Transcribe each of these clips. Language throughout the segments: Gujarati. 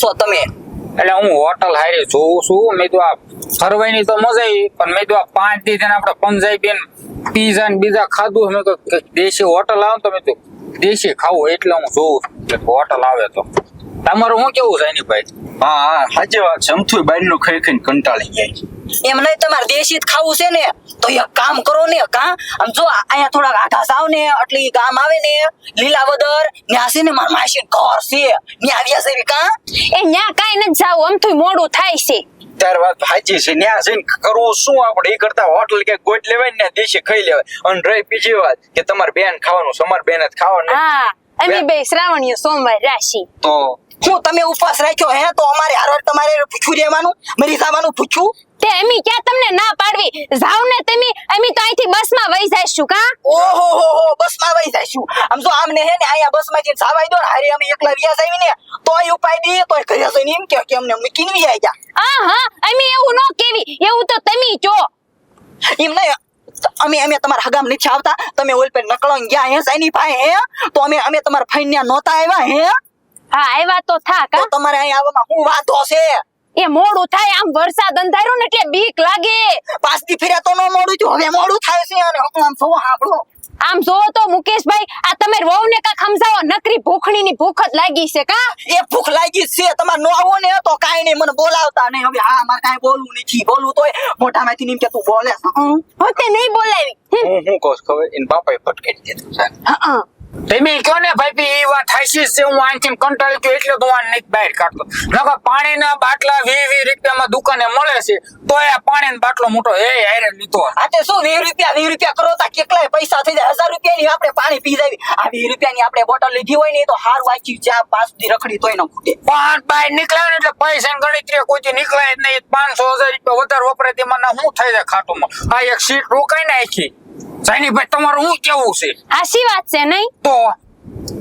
છો તમે? એટલે હું હોટલ હારી જોઉં છું. મેં તો આ ફરવાની તો મજા પણ મેં તો આ પાંચ દી થઈને આપણે પંજાબી પીઝા ને બીજા ખાધું મેં તો દેશી હોટલ આવે તો મેં તો દેશી ખાવું એટલે હું જોઉં હોટલ આવે તો. તમારું શું કેવું છે એની ભાઈ હા હા સાચી વાત છે. અમથું બહારનું ખાઈ ખાઈને કંટાળી જાય એમ નહીં તમારે દેશી ખાવું છે ને તો એક કામ કરો ને કા આમ જો અહીંયા થોડાક આઘા સાવ ને એટલે ગામ આવે ને લીલાવદર ન્યા છે ને મારા માસી ઘર છે. ન્યા આવ્યા છે કા એ ન્યા કાંઈ નથી જાવું અમથું મોડું થાય છે. તાર વાત સાચી છે. ન્યા જઈને કરવું શું આપણે? એ કરતા હોટલ કે ગોટ લેવાય ને દેશી ખાઈ લેવાય. અને રહી બીજી વાત કે તમારે બેન ખાવાનું સમાર બેન જ ખાવાનું હા અમે બે શ્રાવણીય સોમવાર રાશી તો હું તમે ઉપવાસ રાખ્યો હે તો અમારે હારવાર તમારે પૂછું રહેવાનું મરી જવાનું પૂછું તે એમી ક્યાં તમને ના પાડવી? જાવ ને તમે એમી તો અહીંથી બસમાં વહી જઈશું કા? ઓહો હો હો બસમાં વહી જઈશું. આમ જો આમને હે ને અહીંયા બસમાં જઈને જવાય દો હારે અમે એકલા વ્યાસ આવી ને તોય ઉપાય દઈએ તોય ઘરે જઈને એમ કે કે અમને મૂકીને આવી જા હા હા અમે એવું ન કેવી એવું તો તમે જો. એમ નહીં અમે અમે તમારા હગામ નથી આવતા તમે ઓલ પર નકળો ગયા હે સાઈની પાસે હે? તો અમે અમે તમારા ફાઈન નહોતા આવ્યા હે? હા આવ્યા તો થા તો કા તમારે અહીં આવવામાં શું વાંધો છે? એ મોડું થાય આમ વરસાદ અંધાર્યો ને એટલે બીક લાગે. પાસથી દી ફેર્યા તો ન મોડું થયું હવે મોડું થાય છે અને હું આમ જોવો સાંભળો. આમ જો તો મુકેશભાઈ આ તમે વહુ ને કા સમજાવો નકરી ભૂખણી ની ભૂખ જ લાગી છે કા? એ ભૂખ લાગી છે તમારે નો આવો ને તો કાઈ નહીં મને બોલાવતા નહીં. હવે હા મારે કાંઈ બોલવું નથી બોલવું તોય મોઢામાંથી નીમ કે તું બોલે હું તે નહીં બોલાવી. હું હું કહું ખબર એને બાપાએ ફટકારી દીધું છે. હા. તમે કયો ને ભાઈ એ વાત હાચી છે હું આનથી કંટાળી ગયો એટલે હું આને બહાર કાઢતો. નકર પાણીના બાટલા વી વી રૂપિયામાં દુકાને મળે છે તો એ પાણીનો બાટલો મોટો એ આયરે લીધો આ તે શું વી રૂપિયા વી રૂપિયા કરો તા કેટલાય પૈસા થઈ જાય? હજાર રૂપિયાની આપણે પાણી પી જાવી. આ રૂપિયા રૂપિયાની આપણે બોટલ લીધી હોય ને તો હાર વાંચી ચા પાંચથી રખડી તોય ન ખૂટે. પાંચ બાય નીકળ્યા એટલે પૈસા ગણતરી કોઈ નીકળાય જ નહીં. પાંચસો હજાર રૂપિયા વધારે વપરાય તેમાં શું થાય છે ખાટુંમાં? આ એક સીટ રોકાઈ નાખી. સાઈની ભાઈ તમારું હું કેવું છે? હાસી વાત છે નહીં? તો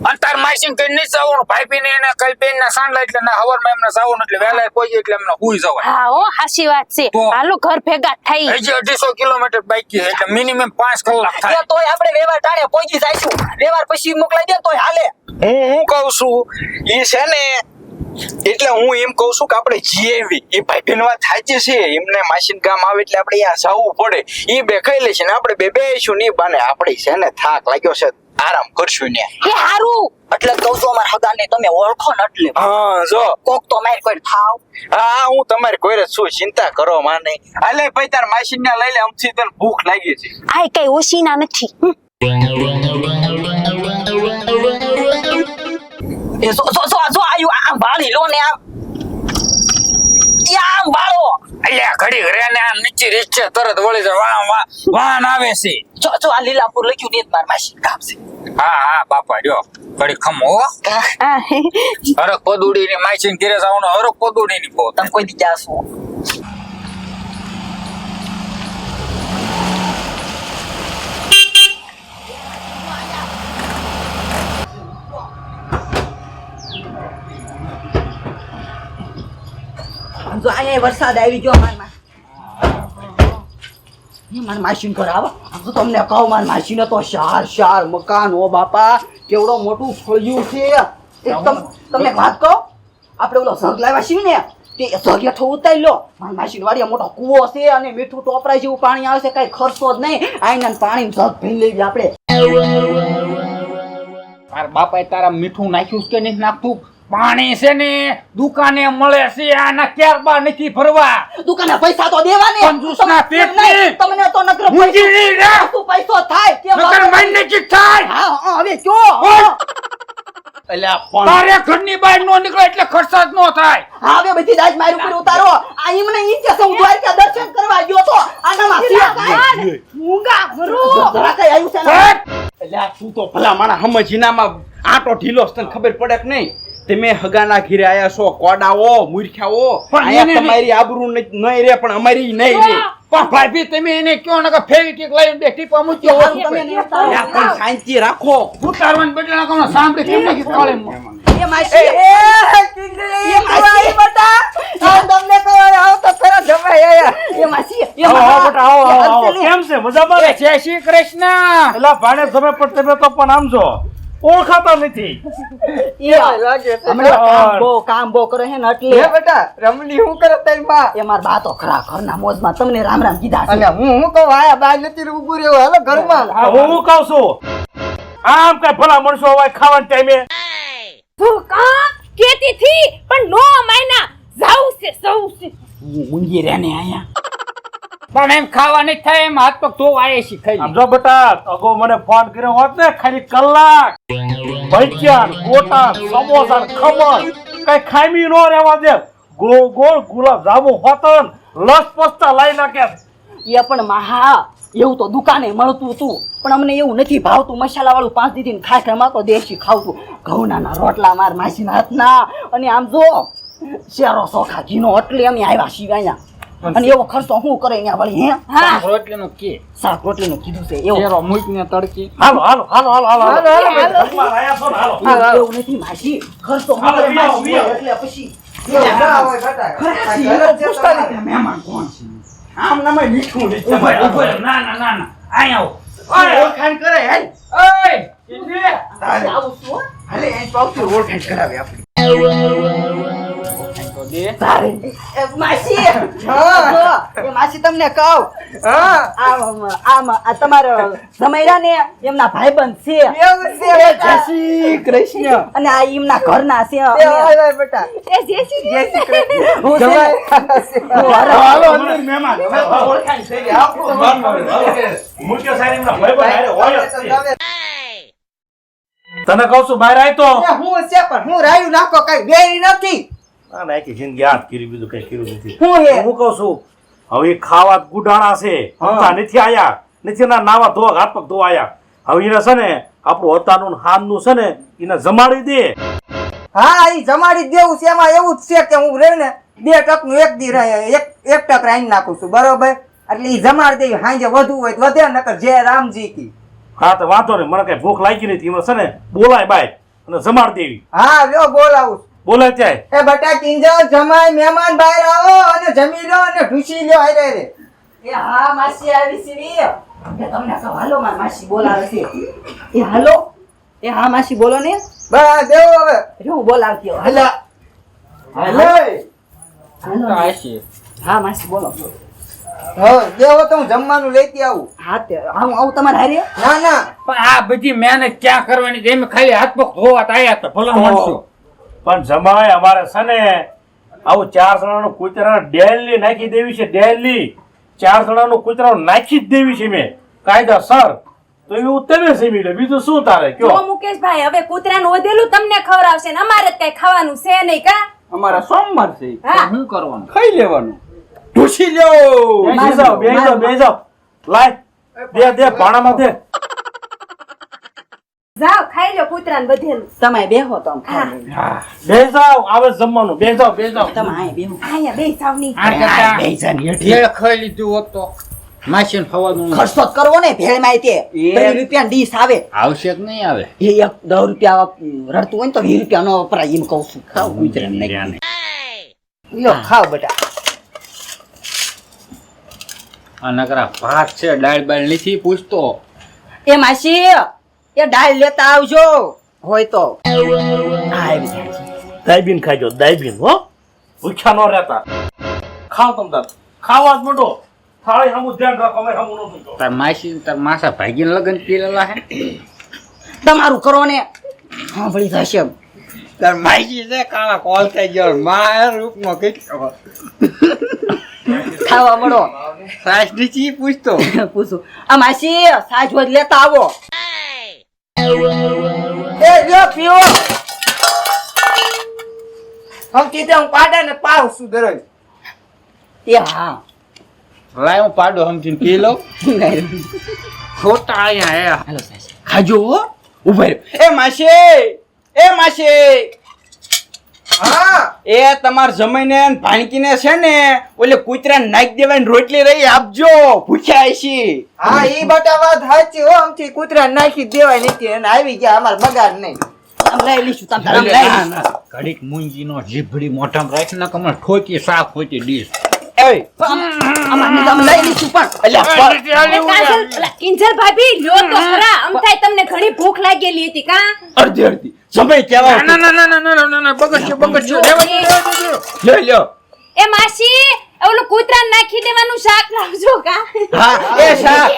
અંતર માઈસિંગ કઈ નહીં જવાનું. ભાઈ પીને એને કઈ પેન ના સાંડલા એટલે ના હવારમાં એમને જવાનું એટલે વહેલા કોઈ એટલે એમને હુઈ જવાય. હા ઓ હાસી વાત છે. તો? હાલો ઘર ભેગા થઈ. હજી અઢીસો કિલોમીટર બાકી છે એટલે મિનિમમ પાંચ કલાક થાય. તોય આપણે વેવાર ટાણે પહોંચી જઈશું. વેવાર પછી મોકલાઈ દે તોય હાલે. હું હું કહું છું એ છે ને એટલે હું એમ કહું છું કે આપણે જીએવી એ ભાઈ બહેન વાત છે. એમને માસીન ગામ આવે એટલે આપણે અહીંયા જવું પડે. એ બે ખાઈ લેશે ને આપણે બે બેસીશું નહીં બાને આપણે છે ને થાક લાગ્યો છે. આરામ કરશું ને. એ હારું! એટલે જ કહું છું અમારા હગાને તમે ઓળખો ને એટલે. હા જો. કોક તો મારી કોઈ થાવ. હા હું તમારી કોઈ શું ચિંતા કરો માને હાલે ભાઈ તાર માસીન ને લઈ લે અમથી તને ભૂખ લાગી છે. આ કઈ ઓશીના નથી. આમ વાળી લો ને આમ આમ અલ્યા ઘડી ઘરે ને આમ નીચે રીચે તરત વળી જાય વાહ વાહ વાહન આવે છે. જો જો આ લીલાપુર લખ્યું ને માર માસી કામ છે. હા હા બાપા જો ઘડી ખમો હરક પદુડી ની માઈચીન ઘેરે જવાનું હરક પદુડી ની પોત. તમે કોઈ દી જાશો. જો અહીંયા વરસાદ આવી ગયો મારમાં. માર માસી ઘર આવો. આમ તો તમને કહું, માર માસી તો શાર શાર, મકાન, ઓ બાપા, કેવડો મોટું ફળિયું છે. એકદમ વાત કહો, આપણે ઓલો સંગ લાવ્યા છીએ ને, તે થવું ઉતારી લો. માર માસી વાડીએ મોટો કૂવો છે અને મીઠું ટોપરા જેવું પાણી આવે છે, કઈ ખર્ચો જ નહીં. આઈને પાણી જગ ભરી લેવી આપણે. તાર બાપાએ તારા મીઠું નાખ્યું કે નહીં નાખતું? પાણી છે ને દુકાને મળે છે આના ક્યારબા નથી ભરવા દુકાને પૈસા તો દેવા ને કંજૂસના તમને- પેટની. તમને તો નકર પૈસા રે. પૈસો પૈસો થાય કે નકર મન મહિને કી થાય હા હા હવે કયો! એટલે પણ તારે ઘરની બહાર નો નીકળે એટલે ખર્ચા જ નો થાય હા હવે બધી દાજ મારી ઉપર ઉતારો આ એમને ઈ કે હું દ્વારકા દર્શન કરવા ગયો તો આનામાં સિયા? મૂંગા ભરો જરા કઈ આવ્યું છે ને? એટલે આ તું તો ભલા માણા સમજીનામાં આટો ઢીલો છે, તને ખબર પડે કે નહીં તમે હગાના ઘીરે આયા છો કોડાઓ મૂર્ખાઓ. પણ તમારી આબરૂ નહીં રે પણ અમારી નહીં રે. પણ ભાભી તમે એને કયો ને કે ફેવિસ્ટિક લઈને બે ટીપા મૂક્યો હારું તમે નહીં ઉતારો. યા પણ શાંતિ રાખો. ઉતારવાની બદલે ના સાંભળી કેમ નહીં કાળે એ માસી. એ માસી. બટા. આ તમને આવો તો ખરા જમાઈ આયા એ માસી. એ આવો, આવો આવો, આવો, આવો. અંજલિ. કેમ છે? મજામાં? જય શ્રી કૃષ્ણ. એલા ભાણે તમે પણ તમે તો પણ આમ છો ઓળખાતા નથી. કામ કામ બહુ કરે છે ને એટલે. હે બેટા રમણી હું કરે તારી માં? એ મારા બા તો ખરા ઘરના મોજમાં તમને રામ રામ કીધા છે. અને હું હું કહું આયા બાર નથી ઉભું રહ્યો હાલો ઘરમાં. હું હું કહું છું આમ કઈ ભલા મણસો હોય ખાવાના ટાઈમે તું કા? કેતી થી પણ નો માયના. જાઉં છે સૌ છે. હું ઊંઘી રહે ને અહીંયા. પણ એમ ખાવા નહીં થાય એમ હાથ પગ ધોવાય આવે છે ખાઈ આમ જો બેટા અગો મને ફોન કર્યો હોત ને ખાલી કલાક ભજીયા ગોટા સમોસા ને ખમણ કઈ ખામી નો રહેવા દે. ગોળ ગોળ ગુલાબ જાંબુ હોતન લસ પસ્તા લાઈ નાખે એ પણ મહા એવું તો દુકાને મળતું હતું. પણ અમને એવું નથી ભાવતું મસાલા વાળું પાંચ દીધી ખાસ ખાયમાં તો દેશી ખાવતું ઘઉંના રોટલા માર માસીના હાથના. અને આમ જો શેરો સોખા ઘીનો એટલે અમે આવ્યા સિવાય અને એવો ખર્ચો શું કરે અહીંયા વળી હે? હા. રોટલીનું કે. શાક રોટલીનું કીધું છે એવું. કેરો મૂકીને તડકી. હાલો હાલો હાલો હાલો હાલો. હાલો, હાલો, હાલો. હાલો એવું- નથી માસી. ખર્ચો હાલો, કરે માસી. એટલે પછી મહેમાન કોણ છે? આમ નામે ઊભો રહે. ના ના ના ના. અહીંયા આવો. ઓળખાણ કરે હેલ. ઓય. આવું છું હો. હાલે અહીં પાવતી ઓળખાણ કરાવે આપણે. દે માસી એ માસી તમને કહું. આમ આમ આ તમારો જમાઈરા ને એમના ભાઈબંધ છે. છે જય શ્રી કૃષ્ણ. અને આ એમના ઘરના છે બેટા. એ જય શ્રી જય શ્રી કૃષ્ણ. હું છે ને- હું હારો- હાલો અંદર મહેમાન. ઓળખાણ થઈ મુખ્ય સાહેબ એમના ભાઈબંધ હોય તમે- તને કહું છું બહાર આય તો. હું છે પણ હું રાયું નાખો કઈ બે નથી. ના ના આખી જિંદગી આ જ કર્યું બીજું કઈ કર્યું નથી. હું હે હું કહું છું? હવે ખાવા ગુડાણા છે. હમતા નથી આયા. નથી ના નાવા ધોવા હાથ પગ ધોવા આયા હવે એને છે ને આપણું હતાનું હાનનું છે ને એને જમાડી દે. હા એ જમાડી દેવું છે. એમાં એવું જ છે કે હું રે ને બે ટકનું એક દી રહે એક એક ટક રાઈ નાખું છું. બરોબર? એટલે એ જમાડી દેવી. હાંજે વધુ હોય તો વધે નકર જય રામજી કી. હા તો વાંધો નહીં. મને કઈ ભૂખ લાગી નથી. એમાં છે ને બોલાય બાય અને જમાડી દેવી. હા લ્યો બોલાવું છું. જાય. એ બટા કિંજલ જમાય મહેમાન બહાર આવો અને જમી લો અને ઢૂસી લ્યો હારે રે એ હા માસી આવી છે રી. એ તમને કહું હાલો મારી માસી બોલાવે છે. એ હાલો. એ હા માસી બોલો ને. બસ દેવો હવે. જો હું બોલાવતી હોઉં. હાલો. હાલો. તો હા માસી બોલો. દેવો તો હું જમવાનું લેતી આવું. હા તે આવું આવું તમારે હારે? ના ના. પણ આ બધી મહેનત ક્યાં કરવાની છે? એમ ખાલી હાથ પગ ધોવા તો આયા તો ભલા માણસો. પણ જમાય અમારે છે ને આવું ચાર જણાનું કૂતરા ડેલી નાખી દેવી છે ડેલી. ચાર જણાનું કૂતરા નાખી જ દેવી છે મેં. કાયદાસર તો એવું તમે સેમી લે બીજું શું તારે? કયો? મુકેશભાઈ હવે કૂતરાનું વધેલું તમને ખવડાવશે ને અમારે જ કઈ ખાવાનું છે નહીં કા? અમારા સોમવાર છે. શું કરવાનું? ખાઈ લેવાનું. ઢૂસી લ્યો બેસી જાઓ બેસી જાઓ બેસી જાઓ. લાય. દે દે ભાણામાં દે. જાઓ ખાઈ લો કૂતરાને બધે તમે બેહો તો બે ખાઈ જાઓ આવે જમવાનું. બે જાઓ બે જાઓ તમે બેહો. અહીંયા બે સાવની આ બે હેઠી. ખાઈ લીધું હોત તો માસીને ખવાનું ખર્ચો જ કરવો ને ભેળમાં તે. ત્રીસ રૂપિયા ડીશ આવે. આવશે કે નહીં આવે? એ એક દસ રૂપિયા રડતું હોય ને તો વીસ રૂપિયા નો વપરાય એમ કહું છું. ખાવ કૂતરા ને લ્યો ખાવ બેટા. આ નકરા ભાત છે દાળ બાળ નથી પૂછતો. એ માસી એ દાળ લેતા આવજો. હોય તો. દાયબીન ખાજો દાયબીન હો? ભૂખ્યા ન રહેતા. ખાવ તમ તાર ખાવા જ મોટો થાળી હમું ધ્યાન રાખો અમે હમું નતું તો તાર માસી તાર માસા ભાગીને લગન પીલેલા હે? તમારું કરો ને. હા ભળી થશે તાર માસી છે કાળા કોલ થઈ ગયો. માં રૂપમાં કેટલો ખાવા મળો. સાસ નીચી પૂછતો. પૂછો. આ માસી સાજ લેતા આવો. એ લ્યો પીવો. હમ કીધે હું પાડા ને પાવ છું? દરરોજ એ હા. લાય હું પાડો સમજીને પી લઉં. ખોટા અહીંયા આયા હાલો ખાજો હો. ઊભા એ માસી. એ માસી. હા એ તમાર જમીને ભાણકીને છે ને ઓલે કૂતરા નાખી દેવાની રોટલી રહી આપજો ભૂખ્યા હશી હા એ બટા વાત સાચી હો આમથી કૂતરા નાખી દેવાય નથી અને આવી ગયા અમાર બગાડ નહીં. ઘડીક મૂંગી નો જીભડી મોઢામાં રાખ ઠોકી સાફ હોતી ડીશ. કાજલ ભાભી લ્યો તો ખરા થાય તમને ઘણી ભૂખ લાગેલી હતી કા? અડધી અડધી. સમય કેવા ના ના ના ના ના ના બગડશે બગડશે લેવા લ્યો લ્યો એ માસી ઓલું કૂતરા નાખી દેવાનું શાક લાવજો કા હા એ શાક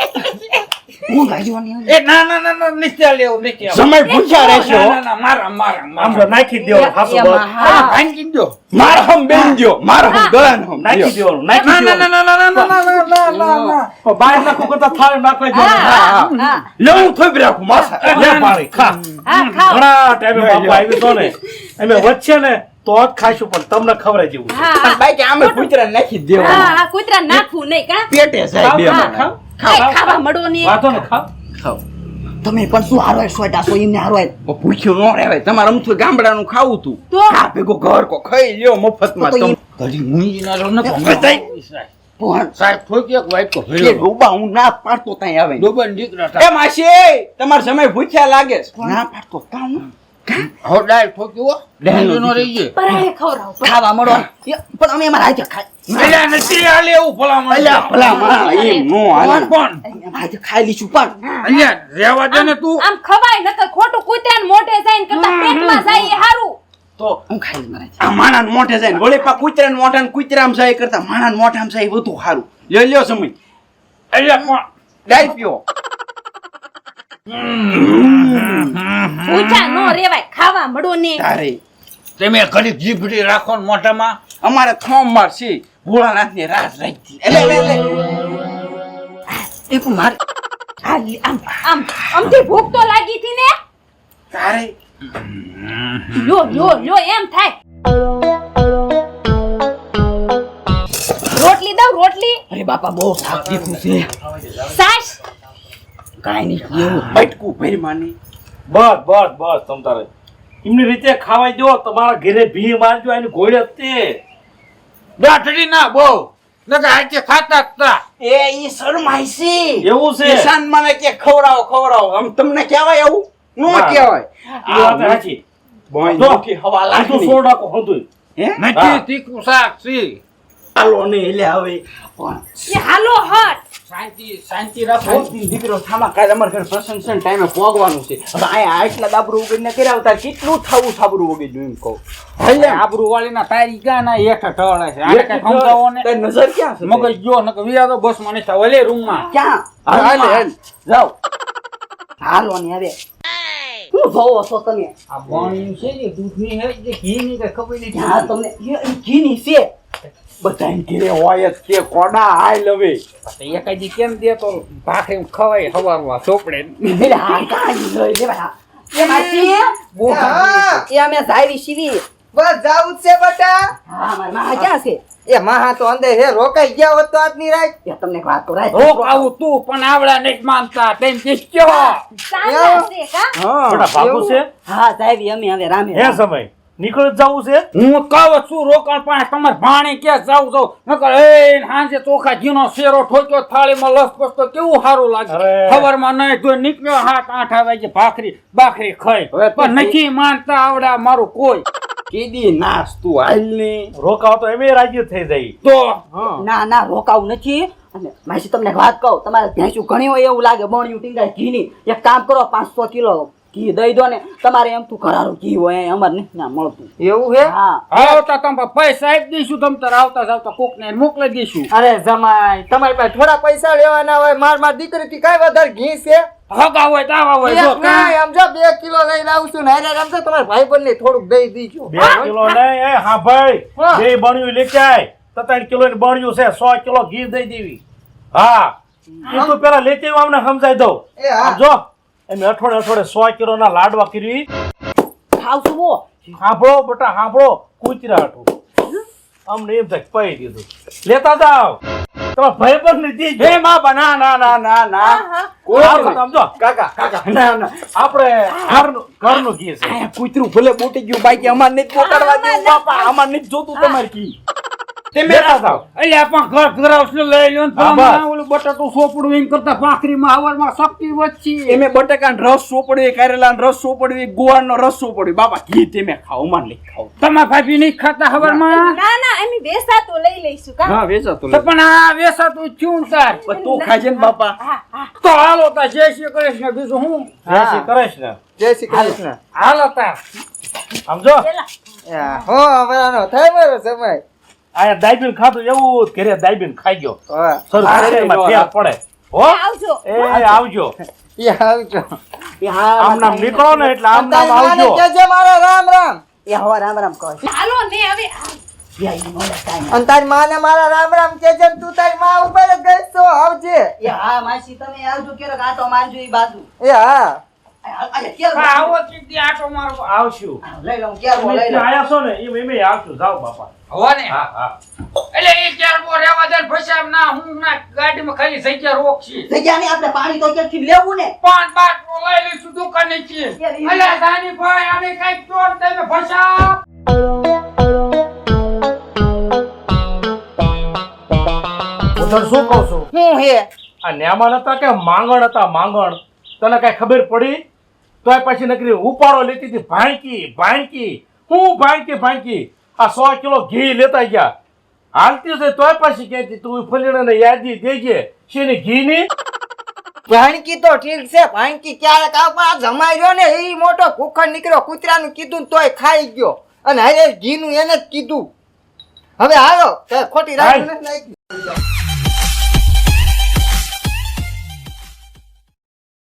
હું ગાજવાની એ ના ના ના ના નથી લેવ એવું સમય ભૂખ્યા રહેશો ના ના ના મારા મારા આમ તો નાખી દેવો દેવાનું બસ. હા. ભાંગી દો માર હમ બેન દો માર હમ ગળાન હમ નાખી દ્યો. દેવાનું નાખી ના ના ના ના ના ના ના ના ના ના ઓ બહાર નાખવું કરતા થાળ નાખવા દો હા હા લે હું થોભી રાખું માસા લે પાણી, ખા હા ખા ઘણા ટાઈમે બાપા આવી તો ને અમે વચ્ચે ને તો જ ખાઈશું પણ તમને ખબર જેવું હા. બાકી આમે કૂતરા નાખી દેવો હા હા કૂતરા નાખવું નહીં કા? પેટે સાહેબ બે ખાવ, ખાવ, ખાવા મળો ને વાતો ને ખાવ. તમે પણ શું હારો સોટા સો એમને હારો ઓ ભૂખ્યું ન રહેવાય. તમારે અમથું ગામડાનું ખાવું તું. તો? ખા ભેગો ઘર કો ખાઈ લ્યો મફતમાં તો તો તમ ઘડી મૂંગી ના રહો ને તો. પણ સાહેબ ઠોકી એક વાઈટ કો ભેળો ડોબા હું ના પાડતો ત્યાં આવે. ડોબા દીકરા એ માસી તમાર સમય ભૂખ્યા લાગે ના પાડતો કામ હો ડાયરેક્ટ ડાયરેક્ટ નો રહી જાય પરાળે ખવડાવો ખાવા મળો. પણ અમે અમારા હાથે ખાઈ. અલ્યા નથી હાલે એવું ભલામણ અલ્યા ભલા એમ નો હાલે. પણ. અમારા ખાઈ લઈશું પણ. અલ્યા રહેવા દે ને તું. આમ ખવાય નકર ખોટું કૂતરાને મોઢે જાય ને કરતા પેટમાં જાય એ હારું. તો હું ખાઈ મારા આ માણા મોઢે જાય ને વળી પા કૂતરા મોઢા ને કૂતરામ જાય કરતા માણા મોઢામ જાય વધુ સારું લ્યો લ્યો સમય. અલ્યા પણ. પીઓ ઊંચા નો રેવાય ખાવા મળો ને. તારે. તમે ઘડી જીભડી રાખો ને મોઢામાં. અમારે થોમવાર છે ભોળાનાથની રાત રાખી. એટલે એટલે એટલે. એક માર. આમ આમ આમથી ભૂખ તો લાગી હતી ને? તારે. લ્યો લ્યો લ્યો એમ થાય. રોટલી દઉં રોટલી? અરે બાપા બહુ થાકી છે. કાંઈ નહીં. એવું. બટકું ભરી માની. બસ બસ બસ તમ તારે. એમની રીતે ખાવાઈ દો તમારા ઘરે ભી મારજો એની ઘોડે તે. દાઠડી ના બહુ. નકર આજે ખાતા જ એ ઈ શરમાય એવું છે. ઈશાન મને કે ખવડાવો ખવડાવો. આમ તમને કહેવાય એવું નો. કહેવાય. વાત સાચી. બોય હવા આ તો લાગી. સો ટાકો હે? નથી તીખું શાક છે હાલો ને એટલે હવે. હાલો હટ. શાંતિ શાંતિ રાખો. દીકરો થામા કાલે અમારે ઘરે પ્રસંગ છે ટાઈમે પોગવાનું છે. હવે અહીંયા આટલા દાબરું વગર કર્યા આવતા કેટલું થાવું સાબરું વગર જોયું કહું. એટલે આબરૂ વાળી તારી ક્યાં ના હેઠ ઢળે છે? આને કઈ સમજાવો ને નજર ક્યાં છે? મગજ જો નકર વિયાદો બસ મને થાય ઓલે રૂમ ક્યાં? હાલ, હાલ, હાલ. જાઓ. હાલો ને હવે. શું જોવો છો તમે? આ પાણી છે ને દૂધની હે કે ઘીની કે ખબર નથી. તમને ઘીની છે. બધા ઘેરે હોય જ કે કોડા હાય લવે એકાદી કેમ દે તો ભાખરી ખવાય હવારમાં ચોપડે. એ માસી એ? અમે જાવી બસ જાવું છે બટા. હા મારા મામા ક્યાં છે? એ માહા તો અંદર હે રોકાઈ ગયા હોત તો આજની રાત. એ તમને વાત કરાય. રોક આવું તું પણ આવડા નહીં માનતા. તેમ કયો. હા. બેટા ભાગું છે? હા જાવી અમે હવે રામે હે સમય. નીકળી જવું છે? હું કહું છું રોકાણ પાસે તમારે ભાણે ક્યાં જાવ જાવ? નકર એ હાંજે ચોખા જીનો શેરો ઠોક્યો થાળીમાં લસપસ તો કેવું સારું લાગે. ખબરમાં નહીં તો નીકળ્યો હાથ આઠ વાગે ભાખરી ભાખરી ખાઈ. હવે પણ નથી માનતા આવડા મારું કોઈ. કીધી નાસ તું હાલ ને. રોકાવ તો એમે રાજી થઈ જાય. તો? ના ના રોકાવ નથી. અને માસી તમને વાત કહું તમારે ભેંસું ઘણી હોય એવું લાગે બણ્યું ટીંગાય ઘીની. એક કામ કરો પાંચસો કિલો ઘી દઈ દો ને તમારે એમ તું કરારું ઘી હોય અમારે ના મળતું. એવું હે. હા આવતા તમે પૈસા આપી દઈશું તમે તાર આવતા આવતા કોક ને મોકલી દઈશું. અરે જમાય તમારી પાસે થોડા પૈસા લેવાના હોય માર માર દીકરી થી કઈ વધારે ઘી છે? હગા હોય તાવા હોય જો ના જો બે કિલો લઈને આવશું છું ને અરે આમ તો તમારા ભાઈ બંને થોડુંક દઈ દીજો. બે કિલો નહીં એ હા ભાઈ. બે બણ્યું લેચાય. તો ત્રણ કિલો ની બણ્યું છે સો કિલો ઘી દઈ દેવી. હા. એ તું પેલા લેતે આમને સમજાઈ દઉં. એ હા. જો એમ અઠવાડે અઠવાડે સો કિલો ના લાડવા ખાવશું હો સાંભળો બટા સાંભળો કૂતરા હતું અમને એમ થાય પાઈ દીધું. લેતા જાવ ભાઈ પણ નથી. હે માં બા ના ના ના ના ના. કોઈ સમજો. કાકા કાકા. ના ના. આપણે ઘરનું ઘરનું ઘી છે. કૂતરું ભલે બોટી ગયું બાકી અમાર નથી બાપા. અમાર નથી જોતું તમારે કી તમે જાઓ એટલે આપણ ઘર ઘર લઈ લ્યો ને હા, ફલાણા બસ. ઓલું બટાટું સોપડું એમ કરતા ભાખરીમાં હવારમાં શક્તિ વધશે. એમે બટાકાનો રસ સોપડવી કારેલાનો રસ સોપડવી ગુવારનો રસ સોપડવી બાપા ઘી તમે ખાઓ માન લઈ ખાઓ તમારા ભાભી નહીં ખાતા હવારમાં? ના ના એમ વેસાતું લઈ લઈશું કા? હા વેચાતું તો પણ આ વેસાતું ચૂન તાર તું ખાજે ને બાપા. હા હા. તો હાલો તા જય શ્રી કૃષ્ણ. બીજું હું? જય શ્રી કૃષ્ણ. જય શ્રી કૃષ્ણ. હાલો સમજો હો થાય મારો સમય આયા દાઈબીન ખાતું એવું જ ઘરે દાઈબીન ખાઈ ગયો હા. સર શરીરમાં ફેર પડે. હો? આવજો. એ આવજો. એ આવજો. આમ નામ નીકળો ને એટલે આમ નામ આવજો. કહેજે મારો રામ રામ. એ હવા રામ રામ કહે. હાલો ને હવે અને તારી મારા રામ રામ કે ને તું તારી માં ઉપર જ ગઈ આવજે. એ હા માસી તમે આવજો ક્યારેક આટો મારજો ઈ બાજુ. એ હા આ- આ ક્યારે હા, આવો ચીટી આટો મારો. આવશું. લઈ લઉં ક્યારે લઈ લઉં. આયા છો ને એમ એમ આવશું. જાઓ બાપા. હવા ને હા હા. એટલે એ ક્યારે બો રેવા દે ને ના હું ના ગાડીમાં ખાલી જગ્યા રોકશી. જગ્યા નહીં આપણે પાણી તો ક્યાંથી લેવું ને? પાંચ બાટલો લઈ લઈશું દુકાને છીએ. એટલે દાની ભાઈ આને કંઈક ચોર તમે ફસા શું કહું છું? હું હે? આ નેમાન હતા કે માંગણ હતા? માંગણ. તને કઈ ખબર પડી? તોય પછી નકરી ઉપાડો લેતી હતી ભાંકી ભાંકી. હું ભાંકી ભાંકી. આ સો કિલો ઘી લેતા ગયા. હાલતી છે તોય પાછી કહેતી તું ફલીણાને યાદી દેજે. શેની ઘીની? ભાણકી તો ઠીક છે ભાણકી ક્યારેક આ જમાઈ રહ્યો ને એ મોટો ભૂખર નીકળ્યો કૂતરાનું કીધું તોય ખાઈ ગયો. અને હારે ઘીનું એને જ કીધું. હવે હાલો ખોટી રાહ નાખી.